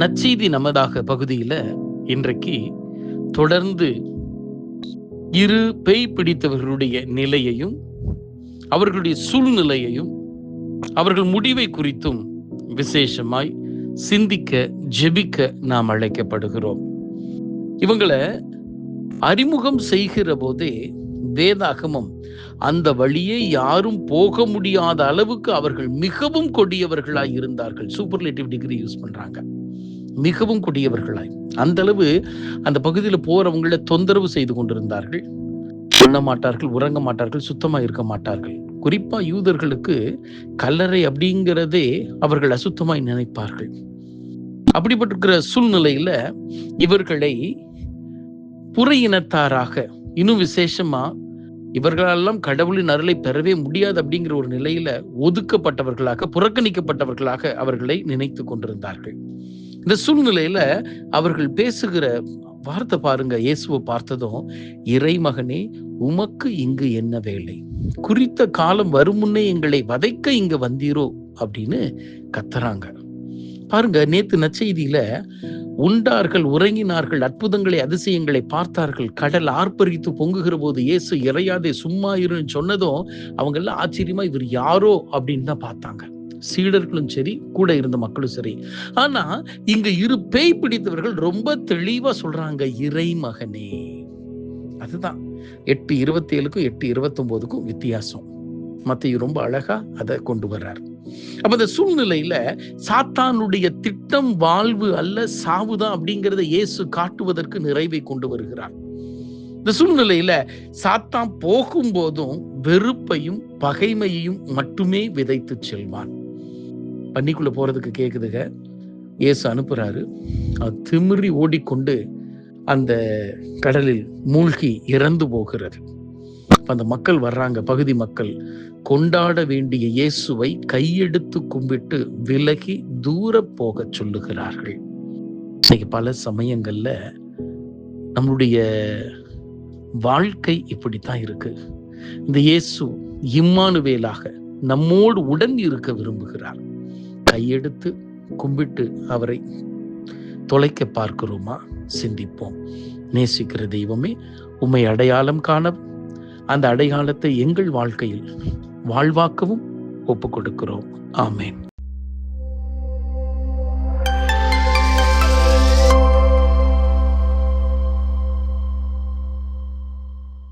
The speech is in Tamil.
நச்செய்தி நமதாக பகுதியில் இன்றைக்கு தொடர்ந்து இரு பேய் பிடித்தவர்களுடைய நிலையையும் அவர்களுடைய சூழ்நிலையையும் அவர்கள் முடிவை குறித்தும் விசேஷமாய் சிந்திக்க ஜெபிக்க நாம் அழைக்கப்படுகிறோம். இவங்களை அறிமுகம் செய்கிற போதே வேதாகமம் அந்த வழியே யாரும் போக முடியாத அளவுக்கு அவர்கள் மிகவும் கொடியவர்களாய் இருந்தார்கள். சூப்பர்லேட்டிவ் டிகிரி யூஸ் பண்றாங்க. மிகவும் கொடியவர்களாய். அந்த அளவு அந்த பகுதியில் போறவங்கள தொந்தரவு செய்து கொண்டிருந்தார்கள். உண்ண மாட்டார்கள் உறங்க மாட்டார்கள் சுத்தமா இருக்க மாட்டார்கள். குறிப்பா யூதர்களுக்கு கல்லறை அப்படிங்கிறதே அவர்கள் அசுத்தமாய் நினைப்பார்கள். அப்படிப்பட்டிருக்கிற சூழ்நிலையில இவர்களை புற இனத்தாராக இன்னும் விசேஷமா இவர்களெல்லாம் கடவுளின் அருளை பெறவே முடியாது அப்படிங்கிற ஒரு நிலையில ஒதுக்கப்பட்டவர்களாக புறக்கணிக்கப்பட்டவர்களாக அவர்களை நினைத்து கொண்டிருந்தார்கள். இந்த சூழ்நிலையில அவர்கள் பேசுகிற வார்த்தை பாருங்க இயேசுவை பார்த்ததும் இறைமகனே உமக்கு இங்கு என்ன வேலை? குறித்த காலம் வரும் முன்னே எங்களை வதைக்க இங்க வந்தீரோ? அப்படின்னு கத்துறாங்க. பாருங்க நேத்து நச்செய்தியில உண்டார்கள் உறங்கினார்கள் அற்புதங்களை அதிசயங்களை பார்த்தார்கள் கடல் ஆர்ப்பரித்து பொங்குகிற போது இயேசு இறையாதே சும்மா இருன்னு சொன்னதும் அவங்க எல்லாம் ஆச்சரியமா இவர் யாரோ அப்படின்னு தான் பார்த்தாங்க. சீடர்களும் சரி கூட இருந்த மக்களும் சரி. ஆனா இங்க இரு பேய் பிடித்தவர்கள் ரொம்ப தெளிவா சொல்றாங்க இறை மகனே. அதுதான். எட்டு இருபத்தி ஏழுக்கும் எட்டு இருபத்தி ஒன்பதுக்கும் வித்தியாசம். மத்திய ரொம்ப அழகா அதை கொண்டு வர்றார். அப்ப இந்த சூழ்நிலையில சாத்தானுடைய திட்டம் வாழ்வு அல்ல சாவுதான் அப்படிங்கிறத இயேசு காட்டுவதற்கு நிறைவை கொண்டு வருகிறார். இந்த சூழ்நிலையில சாத்தான் போகும்போதும் வெறுப்பையும் பகைமையையும் மட்டுமே விதைத்து செல்வான். பண்ணிக்குள்ளே போகிறதுக்கு கேட்குதுங்க இயேசு அனுப்புகிறாரு அது திமிரி ஓடிக்கொண்டு அந்த கடலில் மூழ்கி இறந்து போகிறது. அந்த மக்கள் வர்றாங்க பகுதி மக்கள். கொண்டாட வேண்டிய இயேசுவை கையெடுத்து கும்பிட்டு விலகி தூர போக சொல்லுகிறார்கள். இன்னைக்கு பல சமயங்கள்ல நம்மளுடைய வாழ்க்கை இப்படித்தான் இருக்கு. இந்த இயேசு இம்மானுவேலாக நம்மோடு உடன் இருக்க விரும்புகிறார். கையெடுத்து கும்பிட்டு அவரை தொலைக்க பார்க்கிறோமா? சிந்திப்போம். நேசிக்கிற தெய்வமே உம்மை அடையாளம் காண அந்த அடையாளத்தை எங்கள் வாழ்க்கையில் வாழ்வாக்கவும் ஒப்பு கொடுக்கிறோம் ஆமேன்.